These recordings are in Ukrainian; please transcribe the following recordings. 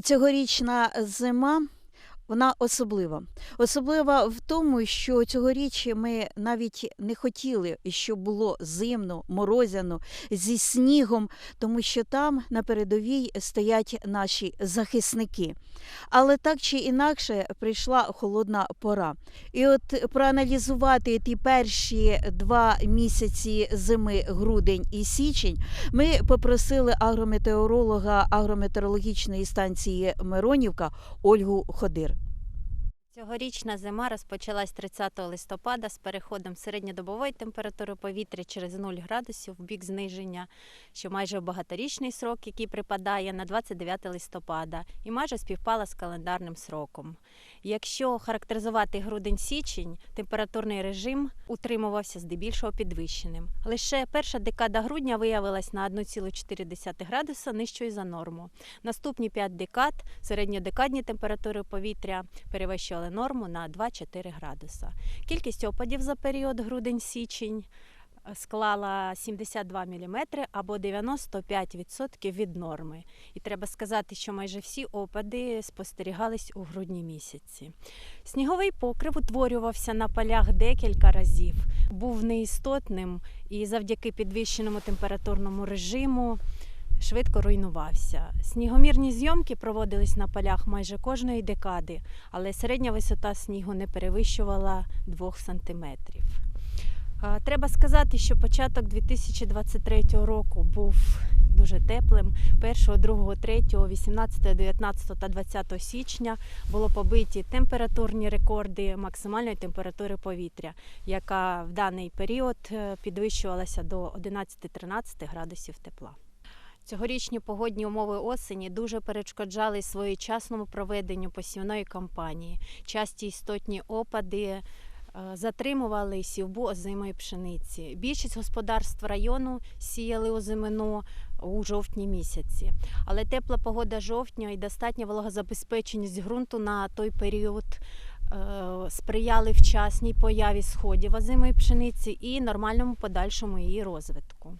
Цьогорічна зима. Вона особлива. Особлива в тому, що цьогоріч ми навіть не хотіли, щоб було зимно, морозяно, зі снігом, тому що там на передовій стоять наші захисники. Але так чи інакше прийшла холодна пора. І от проаналізувати ті перші два місяці зими, грудень і січень, ми попросили агрометеоролога агрометеорологічної станції Миронівка Ольгу Ходир. Цьогорічна зима розпочалась 30 листопада з переходом середньодобової температури повітря через 0 градусів в бік зниження, що майже багаторічний срок, який припадає на 29 листопада, і майже співпала з календарним сроком. Якщо характеризувати грудень-січень, температурний режим утримувався здебільшого підвищеним. Лише перша декада грудня виявилась на 1,4 градуса нижчою за норму. Наступні 5 декад середньодекадні температури повітря перевищували норму на 2-4 градуса. Кількість опадів за період грудень-січень е, склала 72 мм або 95% від норми. І треба сказати, що майже всі опади спостерігались у грудні місяці. Сніговий покрив утворювався на полях декілька разів, був неістотним і завдяки підвищеному температурному режиму швидко руйнувався. Снігомірні зйомки проводились на полях майже кожної декади, але середня висота снігу не перевищувала 2 сантиметрів. Треба сказати, що початок 2023 року був дуже теплим. 1, 2, 3, 18, 19 та 20 січня було побиті температурні рекорди максимальної температури повітря, яка в даний період е, підвищувалася до 11-13 градусів тепла. Цьогорічні погодні умови осені дуже перешкоджали своєчасному проведенню посівної кампанії. Часті істотні опади е, затримували сівбу озимої пшениці. Більшість господарств району сіяли озимину у жовтні місяці. Але тепла погода жовтня і достатня вологозабезпеченість ґрунту на той період е, сприяли вчасній появі сходів озимої пшениці і нормальному подальшому її розвитку.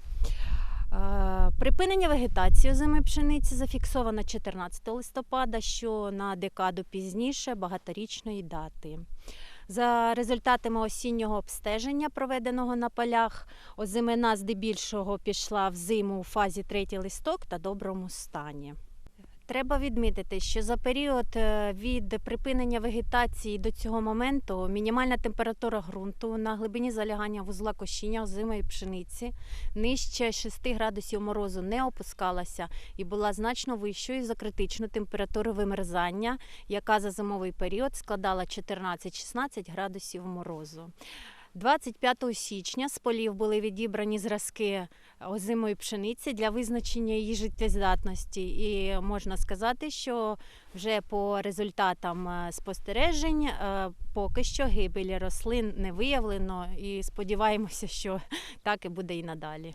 Припинення вегетації зими пшениці зафіксовано 14 листопада, що на декаду пізніше багаторічної дати. За результатами осіннього обстеження, проведеного на полях, озимина здебільшого пішла в зиму у фазі третій листок та доброму стані. Треба відмітити, що за період е, від припинення вегетації до цього моменту мінімальна температура ґрунту на глибині залягання вузла кощіння озимої пшениці нижче 6 градусів морозу не опускалася і була значно вищою за критичну температуру вимерзання, яка за зимовий період складала 14-16 градусів морозу. 25 січня з полів були відібрані зразки озимої пшениці для визначення її життєздатності. І можна сказати, що вже по результатам е, спостережень е, поки що гибелі рослин не виявлено, і сподіваємося, що так і буде і надалі.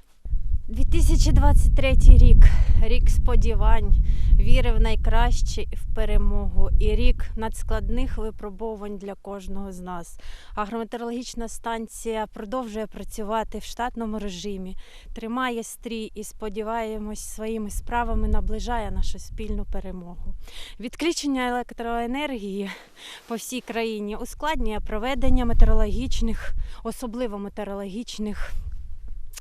2023 рік рік сподівань, віри в найкраще і в перемогу, і рік надскладних випробувань для кожного з нас. Агрометеорологічна станція продовжує працювати в штатному режимі, тримає стрій і сподіваємось, своїми справами наближає нашу спільну перемогу. Відключення електроенергії по всій країні ускладнює проведення метеорологічних, особливо метеорологічних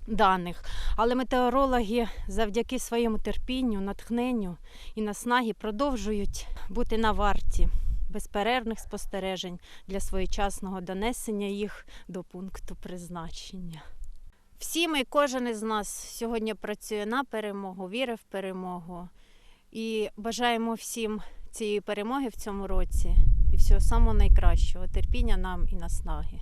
даних. Але метеорологи завдяки своєму терпінню, натхненню і наснагі продовжують бути на варті безперервних спостережень для своєчасного донесення їх до пункту призначення. Всі ми, кожен із нас сьогодні працює на перемогу, вірить в перемогу. І бажаємо всім цієї перемоги в цьому році і всього самого найкращого, терпіння нам і наснаги.